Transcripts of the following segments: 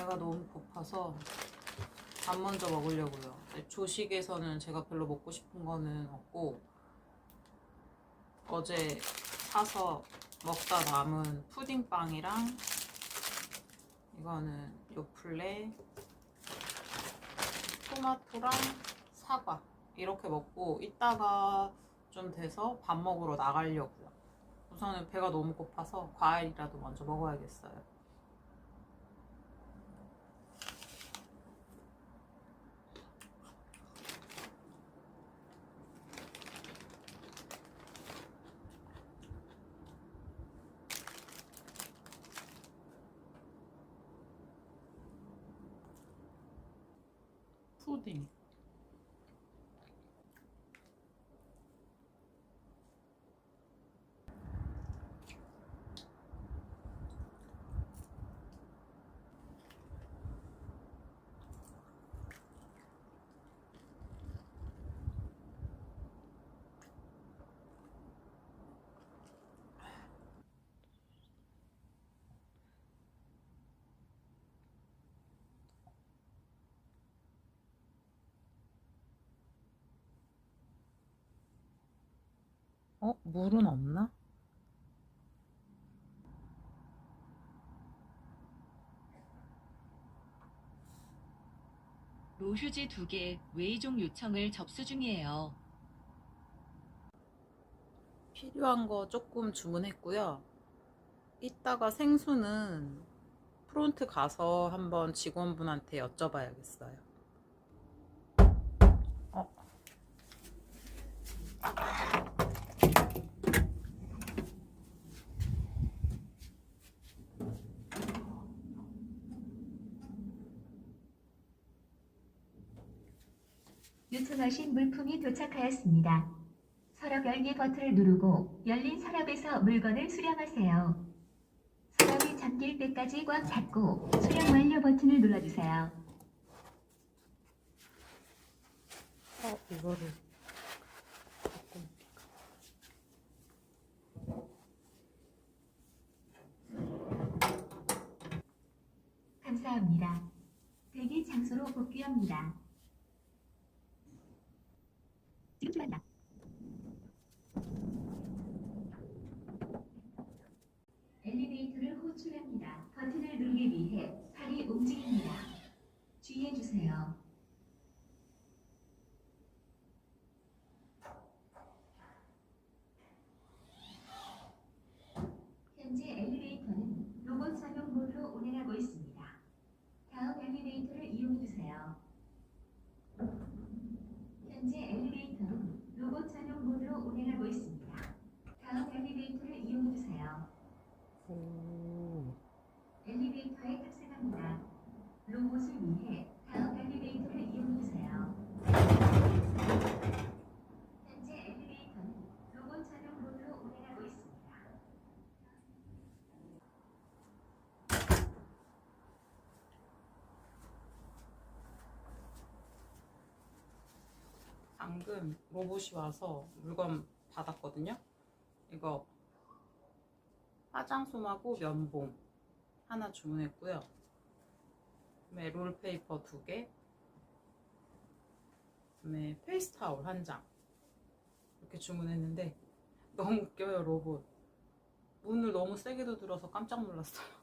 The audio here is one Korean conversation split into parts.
배가 너무 고파서 밥 먼저 먹으려고요. 근데 조식에서는 제가 별로 먹고 싶은 거는 없고 어제 사서 먹다 남은 푸딩빵이랑 이거는 요플레 토마토랑 사과 이렇게 먹고 이따가 좀 돼서 밥 먹으러 나가려고요. 우선은 배가 너무 고파서 과일이라도 먼저 먹어야겠어요. 푸 어? 물은 없나? 로휴지 두개 외이종 요청을 접수 중이에요. 필요한 거 조금 주문했고요. 이따가 생수는 프론트 가서 한번 직원분한테 여쭤봐야겠어요. 유통하신 물품이 도착하였습니다. 서랍 열기 버튼을 누르고 열린 서랍에서 물건을 수령하세요. 서랍이 잠길 때까지 꽉 닫고 수령 완료 버튼을 눌러주세요. 어, 이거를 감사합니다. 대기 장소로 복귀합니다. 출발합니다. 엘리베이터를 호출합니다. 버튼을 누르기 위해 팔이 움직입니다. 주의해 주세요. 현재 엘리베이터는 로봇 전용 모드로 운행하고 있습니다. 다음 엘리베이터를 이용해 주세요. 현재 엘리베이터는 로봇 전용 모드로 운행하고 있습니다. 다음 엘리베이터를 이용해 주세요. 오. 엘리베이터에 탑승합니다. 로봇을 위해 다음 엘리베이터를 이용해 주세요. 현재 엘리베이터는 로봇 전용 모드로 운행하고 있습니다. 방금 로봇이 와서 물건 받았거든요. 이거 화장솜하고 면봉 하나 주문했고요. 그다음에 롤페이퍼 두 개, 그다음에 페이스 타올 한 장. 이렇게 주문했는데 너무 웃겨요 로봇. 문을 너무 세게 두드려서 깜짝 놀랐어요.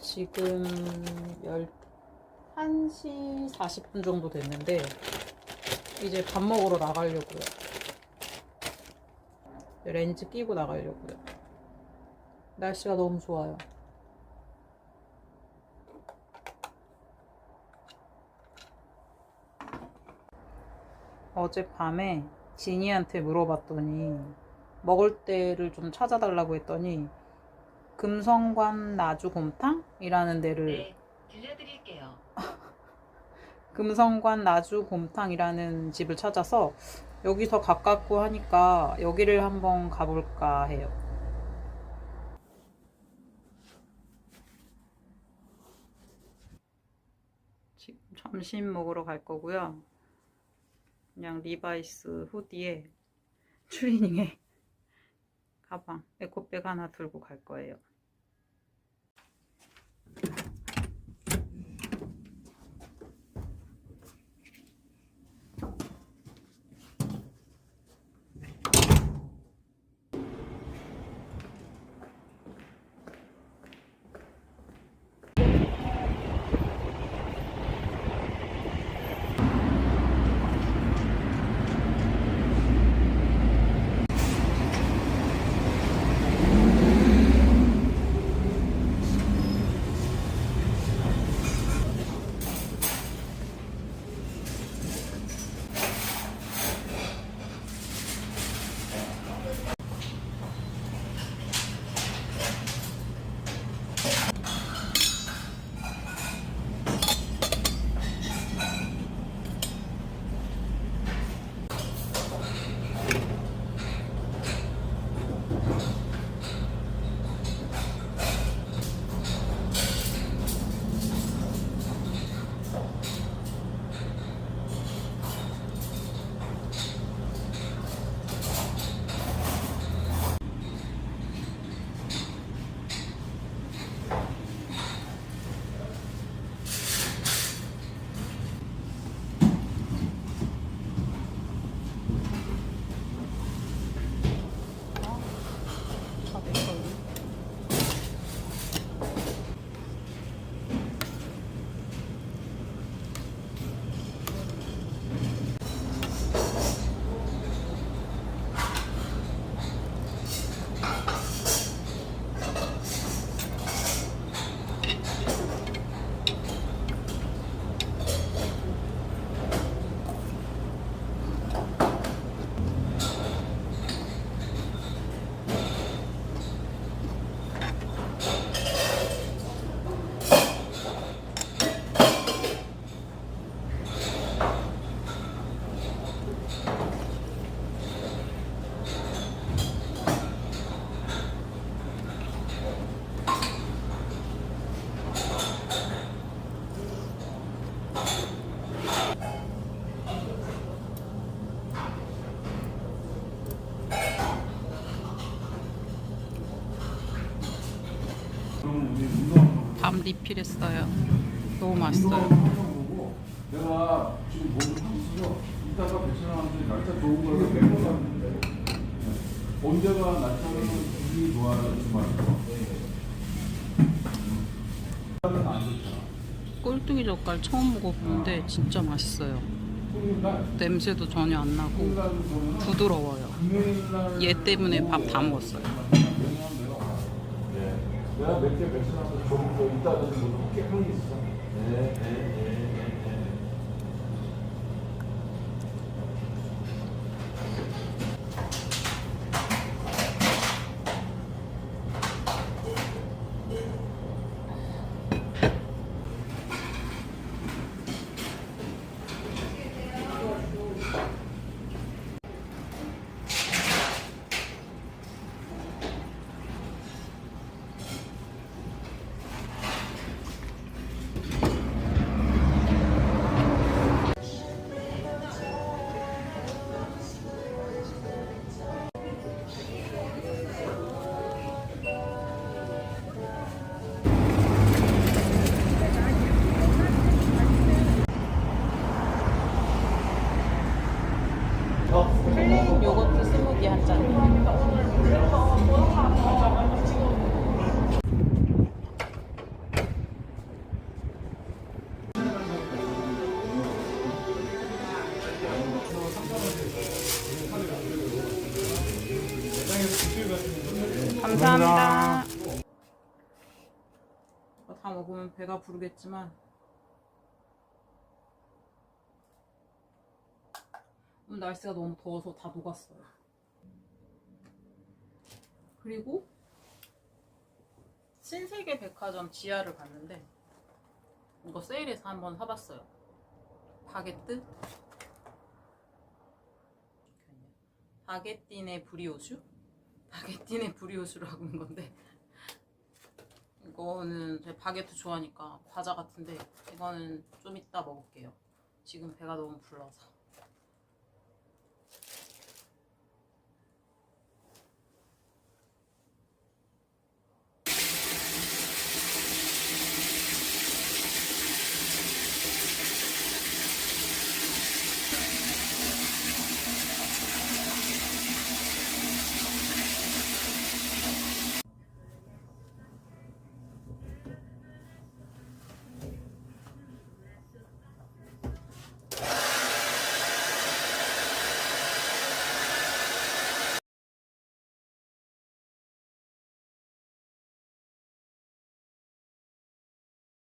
지금 11시 40분 정도 됐는데 이제 밥 먹으러 나가려고요. 렌즈 끼고 나가려고요. 날씨가 너무 좋아요. 어젯밤에 지니한테 물어봤더니 먹을 때를 좀 찾아달라고 했더니 금성관 나주곰탕이라는 데를 네, 들려드릴게요. 금성관 나주곰탕이라는 집을 찾아서 여기서 가깝고 하니까 여기를 한번 가볼까 해요. 지금 점심 먹으러 갈 거고요. 그냥 리바이스 후디에 추리닝에 가방, 에코백 하나 들고 갈 거예요. 밥 리필했어요. 너무 맛있어요. 내가 지금 이따가 날짜 좋은 걸로 좋잖아. 꼴뚜기 젓갈 처음 먹어보는데 진짜 맛있어요. 냄새도 전혀 안 나고 부드러워요. 얘 때문에 밥 다 먹었어요. 내가 몇개 배치나서 좀더 이따가 좀 할게 하는 게 있어. 네, 네, 네. 배가 부르겠지만 오늘 날씨가 너무 더워서 다 녹았어요. 그리고 신세계 백화점 지하를 갔는데 이거 세일해서 한번 사봤어요. 바게트 바게틴의 브리오슈? 바게틴의 브리오슈로 하고 있는 건데 이거는 제가 바게트 좋아하니까 과자 같은데 이거는 좀 이따 먹을게요. 지금 배가 너무 불러서